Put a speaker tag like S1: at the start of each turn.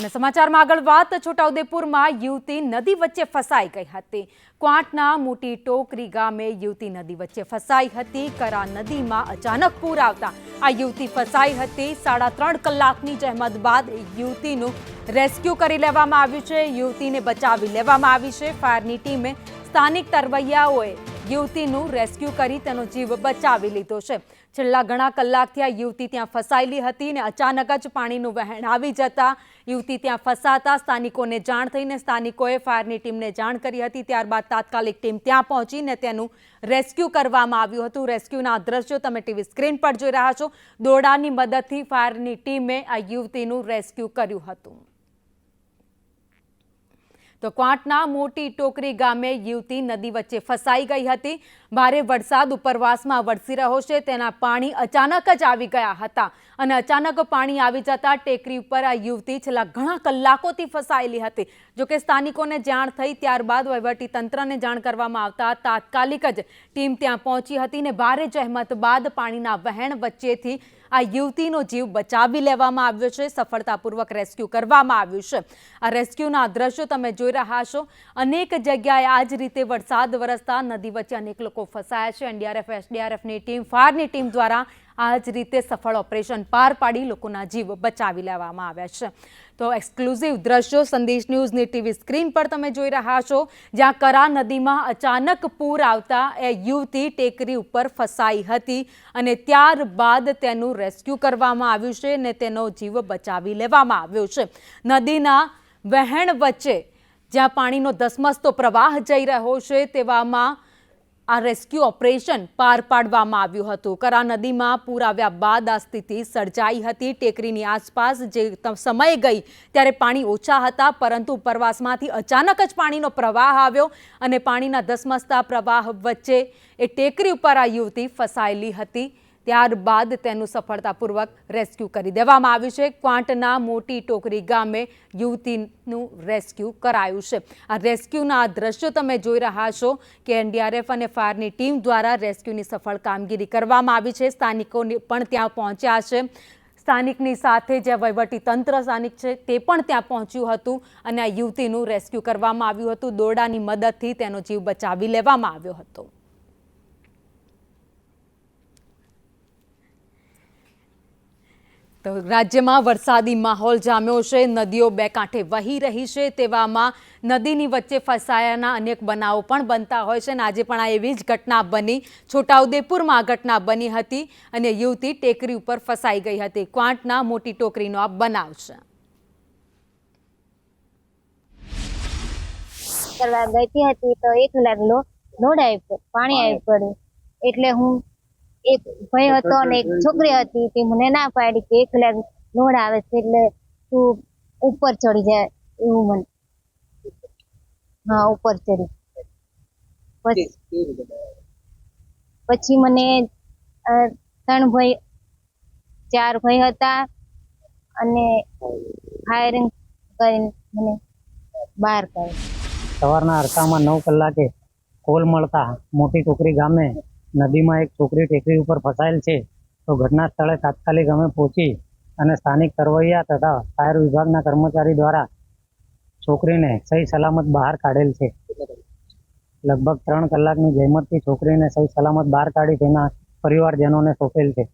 S1: અને સમાચારમાં આગળ વાત, છોટાઉદેપુરમાં યુવતી નદી વચ્ચે ફસાઈ ગઈ હતી. ક્વાંટના મોટી ટોકરી ગામે યુવતી નદી વચ્ચે ફસાઈ હતી. કરા નદીમાં અચાનક પૂર આવતા આ યુવતી ફસાઈ હતી. સાડા ત્રણ કલાકની જહેમત બાદ યુવતીનું રેસ્ક્યુ કરી લેવામાં આવ્યું છે. યુવતીને બચાવી લેવામાં આવી છે. ફાયરની ટીમે સ્થાનિક તરવૈયાઓએ યુવતીનું રેસ્ક્યુ કરી તેનો જીવ બચાવી લીધો છે. છેલ્લા ઘણા કલાકથી આ યુવતી ત્યાં ફસાયેલી હતી ને અચાનક જ પાણીનું વહેણ આવી જતા યુવતી ત્યાં ફસાતા. સ્થાનિકોને જાણ થઈને સ્થાનિકોએ ફાયરની ટીમને જાણ કરી હતી. ત્યારબાદ તાત્કાલિક ટીમ ત્યાં પહોંચીને તેનું રેસ્ક્યુ કરવામાં આવ્યું હતું. રેસ્ક્યુના દ્રશ્યો તમે ટીવી સ્ક્રીન પર જોઈ રહ્યા છો. દોડાની મદદથી ફાયરની ટીમે આ યુવતીનું રેસ્ક્યુ કર્યું હતું. તો ક્વાંટના મોટી ટોકરી ગામે યુવતી નદી વચ્ચે ફસાઈ ગઈ હતી. ભારે વરસાદ ઉપરવાસમાં વરસી રહ્યો છે. તેના પાણી અચાનક જ આવી ગયા હતા અને અચાનક પાણી આવી જતા ટેકરી ઉપર આ યુવતી છેલ્લા ઘણા કલાકોથી ફસાયેલી હતી. જોકે સ્થાનિકોને જાણ થઈ ત્યારબાદ તંત્રને જાણ કરવામાં આવતા તાત્કાલિક જ ટીમ ત્યાં પહોંચી હતી ને ભારે જહેમત બાદ પાણીના વહેણ વચ્ચેથી આ યુવતીનો જીવ બચાવી લેવામાં આવ્યો છે, સફળતાપૂર્વક રેસ્ક્યુ કરવામાં આવ્યું છે. આ રેસ્ક્યુના દ્રશ્યો તમે જોઈ રહ્યા છો. અનેક જગ્યાએ આ જ રીતે વરસાદ વરસતા નદી વચ્ચે અનેક લોકો ફસાયા છે. એનડીઆરએફ, એસડીઆરએફની ટીમ, ફાયરની ટીમ દ્વારા આ જ રીતે સફળ ઓપરેશન પાર પાડી લોકોના જીવ બચાવી લેવામાં આવ્યા છે. તો એક્સક્લુઝિવ દ્રશ્યો સંદેશ ન્યૂઝની ટીવી સ્ક્રીન પર તમે જોઈ રહ્યા છો, જ્યાં કરા નદીમાં અચાનક પૂર આવતા એ યુવતી ટેકરી ઉપર ફસાઈ હતી અને ત્યારબાદ તેનું રેસ્ક્યુ કરવામાં આવ્યું છે અને તેનો જીવ બચાવી લેવામાં આવ્યો છે. નદીના વહેણ વચ્ચે જ્યાં પાણીનો ધસમસતો પ્રવાહ જઈ રહ્યો છે, તેવામાં આ રેસ્ક્યુ ઓપરેશન પાર પાડવામાં આવ્યું હતું. કરા નદીમાં પૂર આવ્યા બાદ આ સ્થિતિ સર્જાઈ હતી. ટેકરીની આસપાસ જે સમય ગઈ ત્યારે પાણી ઓછા હતા, પરંતુ ઉપરવાસમાંથી અચાનક જ પાણીનો પ્રવાહ આવ્યો અને પાણીના ધસમસતા પ્રવાહ વચ્ચે એ ટેકરી ઉપર આ યુવતી ફસાયેલી હતી. ત્યારબાદ તેનું સફળતાપૂર્વક રેસ્ક્યુ કરી દેવામાં આવ્યું છે. ક્વાંટના મોટી ટોકરી ગામે યુવતીનું રેસ્ક્યુ કરાયું છે. આ રેસ્ક્યુના દ્રશ્યો તમે જોઈ રહ્યા છો કે એનડીઆરએફ અને ફાયરની ટીમ દ્વારા રેસ્ક્યુની સફળ કામગીરી કરવામાં આવી છે. સ્થાનિકો પણ ત્યાં પહોંચ્યા છે. સ્થાનિકની સાથે જે વહીવટી તંત્ર સ્થાનિક છે તે પણ ત્યાં પહોંચ્યું હતું અને આ યુવતીનું રેસ્ક્યુ કરવામાં આવ્યું હતું. દોરડાની મદદથી તેનો જીવ બચાવી લેવામાં આવ્યો હતો. તો રાજ્યમાં વરસાદી માહોલ જામ્યો છે. નદીઓ બે કાંઠે વહી રહી છે. તેવામાં નદીની વચ્ચે ફસાયાના અનેક બનાવો પણ બનતા હોય છે અને આજે પણ આ એવી જ ઘટના બની. છોટાઉદેપુરમાં આ ઘટના બની હતી અને યુવતી ટેકરી ઉપર ફસાઈ ગઈ હતી. ક્વાંટના મોટી ટોકરીનો આ બનાવ છે.
S2: કરવા ગઈ હતી તો એક લાખ લોડ આવી પાણી આવી પડ્યું એટલે હું એક ભાઈ હતો અને એક છોકરી હતી. તે મને ના પાડી કે એક લાખ લોડ આવે છે એટલે તું ઉપર ચડી જાય એવું મને. હા ઉપર ચડી. પછી પછી મને ત્રણ ભાઈ ચાર ભાઈ હતા અને ફાયરિંગ કરીને મને બહાર કાઢ્યો.
S3: સવારના અરસામાં નવ કલાકે કોલ મળતા મોટી ટોકરી ગામે નદીમાં એક છોકરી ટેકરી ઉપર ફસાયેલ છે. તો ઘટના સ્થળે તાત્કાલિક અમે પહોંચી અને સ્થાનિક તરવૈયા તથા ફાયર વિભાગના કર્મચારી દ્વારા છોકરીને સહી સલામત બહાર કાઢેલ છે. લગભગ ત્રણ કલાકની જહેમતથી છોકરીને સહી સલામત બહાર કાઢી તેના પરિવારજનોને સોંપેલ છે.